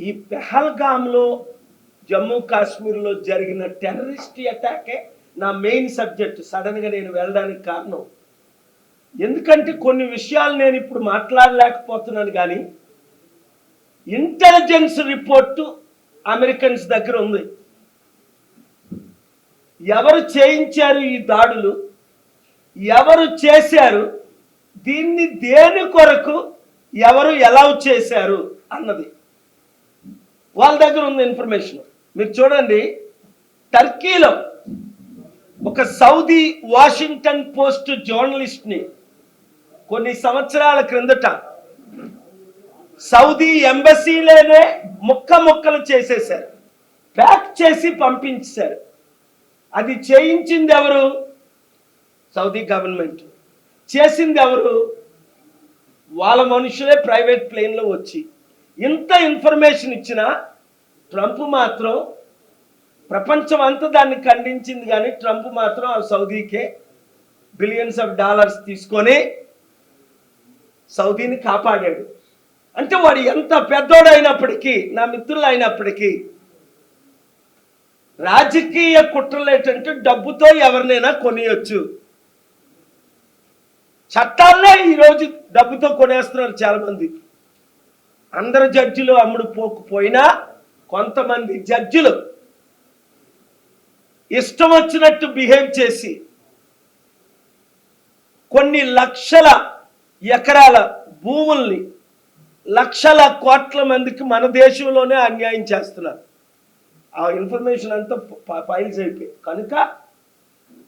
ఈ పెహల్గామ్లో జమ్మూ కాశ్మీర్లో జరిగిన టెర్రరిస్ట్ అటాకే నా మెయిన్ సబ్జెక్ట్. సడన్గా నేను వెళ్ళడానికి కారణం. ఎందుకంటే కొన్ని విషయాలు నేను ఇప్పుడు మాట్లాడలేకపోతున్నాను కానీ ఇంటెలిజెన్స్ రిపోర్టు అమెరికన్స్ దగ్గర ఉంది. ఎవరు చేయించారు ఈ దాడులు? ఎవరు చేశారు? దీన్ని దేని కొరకు ఎవరు ఎలా చేశారు? అన్నది. వాళ్ళ దగ్గర ఉంది ఇన్ఫర్మేషన్ మీరు చూడండి టర్కీలో ఒక సౌదీ వాషింగ్టన్ పోస్ట్ జర్నలిస్ట్ని కొన్ని సంవత్సరాల క్రిందట సౌదీ ఎంబసీలోనే ముక్క ముక్కలు చేసేశారు. ప్యాక్ చేసి పంపించారు అది చేయించింది ఎవరు? సౌదీ గవర్నమెంట్ చేసింది ఎవరు? వాళ్ళ మనుషులే ప్రైవేట్ ప్లేన్లో వచ్చి ఇంత ఇన్ఫర్మేషన్ ఇచ్చిన ట్రంప్ మాత్రం ప్రపంచం అంతా దాన్ని ఖండించింది కానీ ట్రంప్ మాత్రం ఆ సౌదీకే బిలియన్స్ ఆఫ్ డాలర్స్ తీసుకొని సౌదీని కాపాడాడు. అంటే వాడు ఎంత పెద్దోడైనప్పటికీ నా మిత్రులు అయినప్పటికీ రాజకీయ కుట్రలు ఏంటంటే డబ్బుతో ఎవరినైనా కొనియొచ్చు. చట్టాలనే ఈరోజు డబ్బుతో కొనేస్తున్నారు చాలామంది. అందరు జడ్జిలు అమ్ముడు పోకపోయినా కొంతమంది జడ్జిలు ఇష్టం వచ్చినట్టు బిహేవ్ చేసి కొన్ని లక్షల ఎకరాల భూముల్ని లక్షల కోట్ల మందికి మన దేశంలోనే అన్యాయం చేస్తున్నారు. ఆ ఇన్ఫర్మేషన్ అంతా ఫైల్స్ అయిపోయి కనుక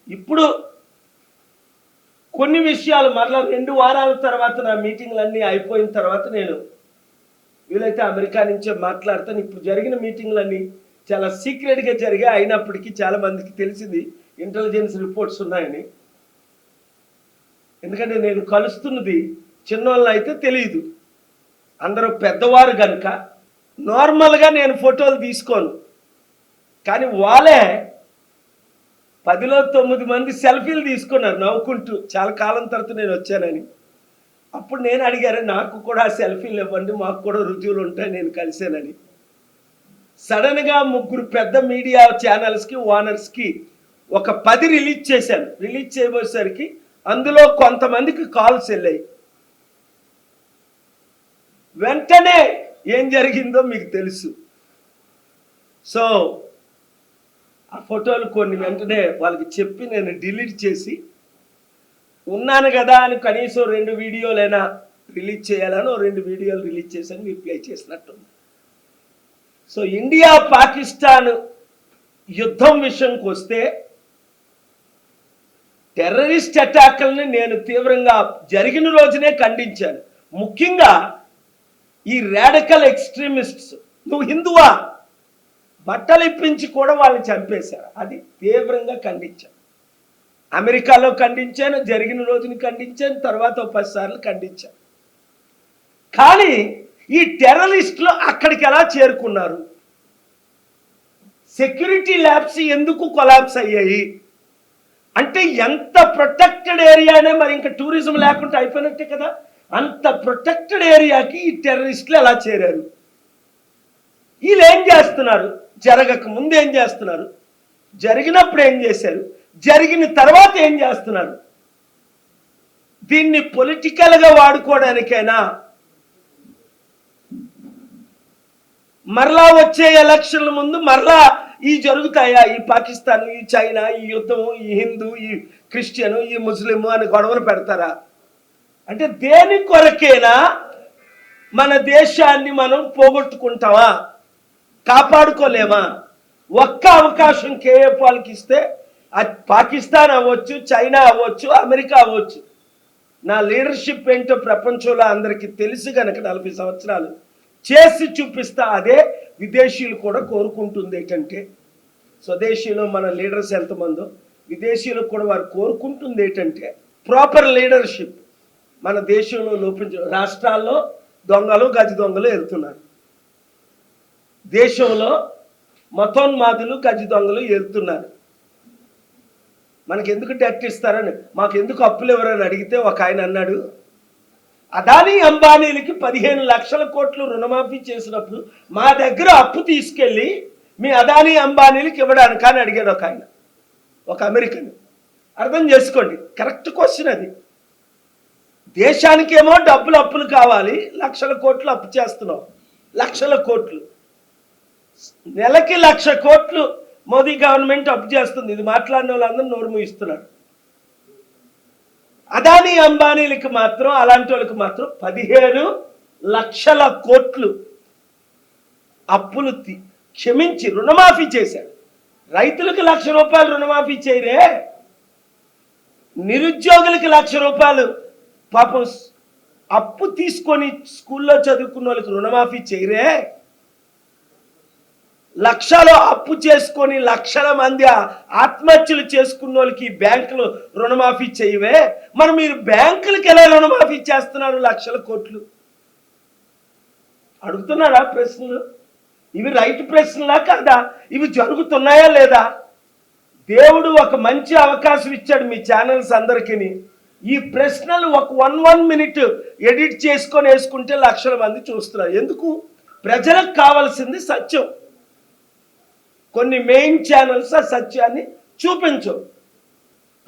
ఇప్పుడు కొన్ని విషయాలు మరలా రెండు వారాల తర్వాత నా మీటింగ్లన్నీ అయిపోయిన తర్వాత నేను వీలైతే అమెరికా నుంచే మాట్లాడతాను. ఇప్పుడు జరిగిన మీటింగ్లన్నీ చాలా సీక్రెట్గా జరిగాయి. అయినప్పటికీ చాలా మందికి తెలిసింది ఇంటెలిజెన్స్ రిపోర్ట్స్ ఉన్నాయని. ఎందుకంటే నేను కలుస్తున్నది చిన్నోళ్ళు అయితే తెలియదు. అందరూ పెద్దవారు కనుక నార్మల్గా నేను ఫోటోలు తీసుకోను. కానీ వాళ్ళే పదిలో తొమ్మిది మంది సెల్ఫీలు తీసుకున్నారు నవ్వుకుంటూ. చాలా కాలం తర్వాత నేను వచ్చానని. అప్పుడు నేను అడిగారు నాకు కూడా సెల్ఫీలు ఇవ్వండి మాకు కూడా రుజువులు ఉంటాయి నేను కలిసానని సడన్గా ముగ్గురు పెద్ద మీడియా ఛానల్స్కి ఓనర్స్కి ఒక పది రిలీజ్ చేశాను. రిలీజ్ చేయబోయేసరికి అందులో కొంతమందికి కాల్స్ వెళ్ళాయి. వెంటనే ఏం జరిగిందో మీకు తెలుసు. సో ఆ ఫోటోలు కొన్ని వెంటనే వాళ్ళకి చెప్పి నేను డిలీట్ చేసి ఉన్నాను కదా అని కనీసం రెండు వీడియోలైనా రిలీజ్ చేయాలని రెండు వీడియోలు రిలీజ్ చేశాను మీరు ప్లే చేసినట్టుంది. సో ఇండియా పాకిస్తాన్ యుద్ధం విషయంకి వస్తే టెర్రరిస్ట్ అటాక్లని నేను తీవ్రంగా జరిగిన రోజునే ఖండించాను. ముఖ్యంగా ఈ రాడికల్ ఎక్స్ట్రీమిస్ట్స్ నువ్వు హిందువా? బట్టలు ఇప్పించి కూడా వాళ్ళని చంపేశారు. అది తీవ్రంగా ఖండించాను. అమెరికాలో ఖండించాను జరిగిన రోజుని ఖండించాను తర్వాత పదిసార్లు ఖండించాను. కానీ ఈ టెర్రరిస్టులు అక్కడికి ఎలా చేరుకున్నారు? సెక్యూరిటీ ల్యాబ్స్ ఎందుకు కొలాప్స్ అయ్యాయి? అంటే ఎంత ప్రొటెక్టెడ్ ఏరియానే మరి ఇంకా టూరిజం లేకుండా అయిపోయినట్టే కదా? అంత ప్రొటెక్టెడ్ ఏరియాకి ఈ టెర్రరిస్టులు ఎలా చేరారు? వీళ్ళు ఏం చేస్తున్నారు? జరగక ముందు ఏం చేస్తున్నారు? జరిగినప్పుడు ఏం చేశారు? జరిగిన తర్వాత ఏం చేస్తున్నారు? దీన్ని పొలిటికల్గా వాడుకోవడానికైనా మరలా వచ్చే ఎలక్షన్ల ముందు మరలా ఈ జరుగుతాయా? ఈ పాకిస్తాన్ ఈ చైనా ఈ యుద్ధము ఈ హిందూ ఈ క్రిస్టియను ఈ ముస్లిము అని గొడవలు పెడతారా? అంటే దేని కొరకేనా మన దేశాన్ని మనం పోగొట్టుకుంటామా? కాపాడుకోలేమా? ఒక్క అవకాశం కేఏ వాళ్ళకి ఇస్తే పాకిస్తాన్ అవ్వచ్చు చైనా అవ్వచ్చు అమెరికా అవ్వచ్చు. నా లీడర్షిప్ ఏంటో ప్రపంచంలో అందరికీ తెలుసు కనుక నలభై సంవత్సరాలు చేసి చూపిస్తా అదే విదేశీయులు కూడా కోరుకుంటుంది ఏంటంటే స్వదేశీలో మన లీడర్స్ ఎంతమందో విదేశీయులకు కూడా వారు కోరుకుంటుంది ఏంటంటే ప్రాపర్ లీడర్షిప్ మన దేశంలో లోపించ రాష్ట్రాల్లో దొంగలు గజ దొంగలు వెళ్తున్నారు దేశంలో మతోన్మాదులు గజ దొంగలు వెళ్తున్నారు మనకి ఎందుకు డెట్ ఇస్తారని? మాకు ఎందుకు అప్పులు ఎవరని అడిగితే ఒక ఆయన అన్నాడు అదానీ అంబానీలకి పదిహేను లక్షల కోట్లు రుణమాఫీ చేసినప్పుడు మా దగ్గర అప్పు తీసుకెళ్ళి మీ అదానీ అంబానీలకి ఇవ్వడానికి అని అడిగాడు ఒక ఆయన ఒక అమెరికన్. అర్థం చేసుకోండి కరెక్ట్ క్వశ్చన్ అది. దేశానికేమో డబ్బులు అప్పులు కావాలి లక్షల కోట్లు అప్పు చేస్తున్నాం లక్షల కోట్లు. నెలకి లక్ష కోట్లు మోదీ గవర్నమెంట్ అప్పు చేస్తుంది. ఇది మాట్లాడిన వాళ్ళందరూ నోరు మూయిస్తున్నారు. అదానీ అంబానీలకి మాత్రం అలాంటి వాళ్ళకి మాత్రం పదిహేను లక్షల కోట్లు అప్పులు క్షమించి రుణమాఫీ చేశాడు రైతులకు లక్ష రూపాయలు రుణమాఫీ చేయరే. నిరుద్యోగులకి లక్ష రూపాయలు పాపం అప్పు తీసుకొని స్కూల్లో చదువుకున్న వాళ్ళకి రుణమాఫీ చేయరే. లక్షలు అప్పు చేసుకొని లక్షల మంది ఆత్మహత్యలు చేసుకున్న వాళ్ళకి బ్యాంకులు రుణమాఫీ చేయవే. మరి మీరు బ్యాంకులకి ఎలా రుణమాఫీ చేస్తున్నారు లక్షల కోట్లు? అడుగుతున్నారా ప్రశ్నలు? ఇవి రైట్ ప్రశ్నలా కాదా? ఇవి జరుగుతున్నాయా లేదా? దేవుడు ఒక మంచి అవకాశం ఇచ్చాడు మీ ఛానల్స్ అందరికీ ఈ ప్రశ్నలు ఒక వన్ వన్ మినిట్ ఎడిట్ చేసుకొని వేసుకుంటే లక్షల మంది చూస్తున్నారు. ఎందుకు? ప్రజలకు కావాల్సింది సత్యం. కొన్ని మెయిన్ ఛానల్స్ ఆ సత్యాన్ని చూపించవు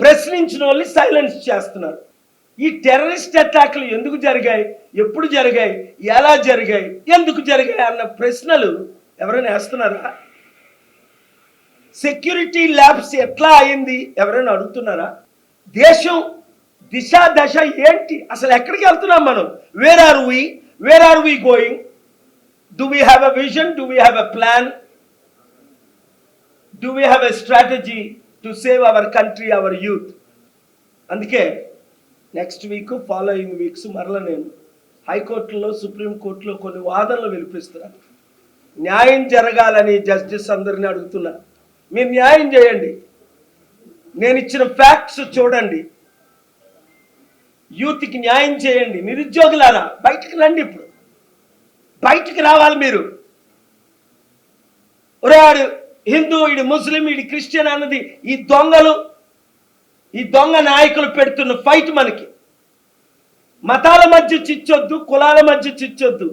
ప్రశ్నించిన వాళ్ళని సైలెన్స్ చేస్తున్నారు. ఈ టెర్రరిస్ట్ అటాక్లు ఎందుకు జరిగాయి? ఎప్పుడు జరిగాయి? ఎలా జరిగాయి? ఎందుకు జరిగాయి? అన్న ప్రశ్నలు ఎవరైనా వేస్తున్నారా? సెక్యూరిటీ ల్యాబ్స్ ఎట్లా అయింది? ఎవరైనా అడుగుతున్నారా? దేశం దిశ దశ ఏంటి? అసలు ఎక్కడికి వెళ్తున్నాం మనం? Where are we where are we going do we have a vision do we have a plan do we have a strategy to save our country our youth అందుకే నెక్స్ట్ వీక్ ఫాలోయింగ్ వీక్స్ మరల నేను హైకోర్టులో సుప్రీంకోర్టులో కొన్ని వాదనలు వినిపిస్తున్నాను. న్యాయం జరగాలని justice అందరిని అడుగుతున్నా. మీరు న్యాయం చేయండి. నేను ఇచ్చిన ఫ్యాక్ట్స్ చూడండి. యూత్కి న్యాయం చేయండి. నిరుద్యోగులారా బయటికి రండి ఇప్పుడు. బయటికి రావాలి మీరు. ఒరేవాడు హిందూ ఇడు ముస్లిం ఇడు క్రిస్టియన్ అన్నది ఈ దొంగలు ఈ దొంగ నాయకులు పెడుతున్న ఫైట్ మనకి. మతాల మధ్య చిచ్చొద్దు కులాల మధ్య చిచ్చొద్దు.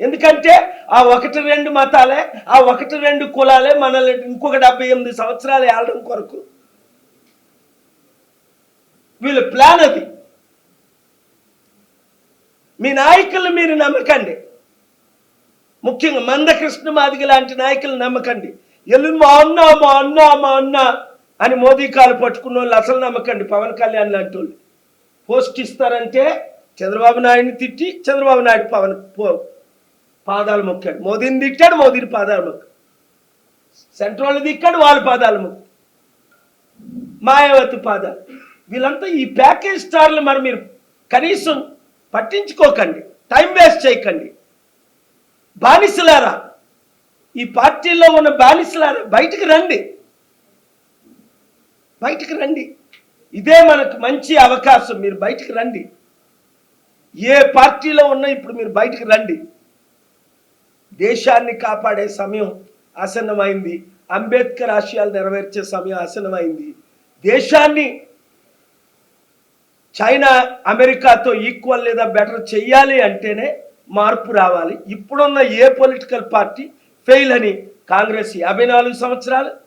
ఎందుకంటే ఆ ఒకటి రెండు మతాలే ఆ ఒకటి రెండు కులాలే మనల్ని ఇంకొక డెబ్బై ఎనిమిది సంవత్సరాలు ఏళ్ళడం కొరకు. వీళ్ళ ప్లాన్ అది. మీ నాయకులను మీరు నమ్మకండి. ముఖ్యంగా మందకృష్ణ మాదిగ లాంటి నాయకులు నమ్మకండి. ఎల్లు మా అన్న మా అన్న మా అన్న అని మోదీ కాలు పట్టుకున్న వాళ్ళు అసలు నమ్మకండి పవన్ కళ్యాణ్ లాంటి వాళ్ళు. పోస్ట్ ఇస్తారంటే చంద్రబాబు నాయుడిని తిట్టి చంద్రబాబు నాయుడు పవన్ పో పాదాలు మొక్కాడు. మోదీని తిట్టాడు మోదీని పాదాలు మొక్కాడు. సెంట్రల్ దిక్కాడు వాళ్ళ పాదాలు మొక్కు మాయావతి పాదాలు. వీళ్ళంతా ఈ ప్యాకేజ్ స్టార్లు మరి మీరు కనీసం పట్టించుకోకండి టైం వేస్ట్ చేయకండి. బానిసలారా? ఈ పార్టీలో ఉన్న బానిసలారా? బయటికి రండి. బయటికి రండి. ఇదే మనకు మంచి అవకాశం. మీరు బయటికి రండి. ఏ పార్టీలో ఉన్నా ఇప్పుడు మీరు బయటికి రండి. దేశాన్ని కాపాడే సమయం ఆసన్నమైంది. అంబేద్కర్ ఆశయాలు నెరవేర్చే సమయం ఆసన్నమైంది. దేశాన్ని చైనా అమెరికాతో ఈక్వల్ లేదా బెటర్ చెయ్యాలి అంటేనే మార్పు రావాలి. ఇప్పుడున్న ఏ పొలిటికల్ పార్టీ ఫెయిల్ అని కాంగ్రెస్ యాభై నాలుగు సంవత్సరాలు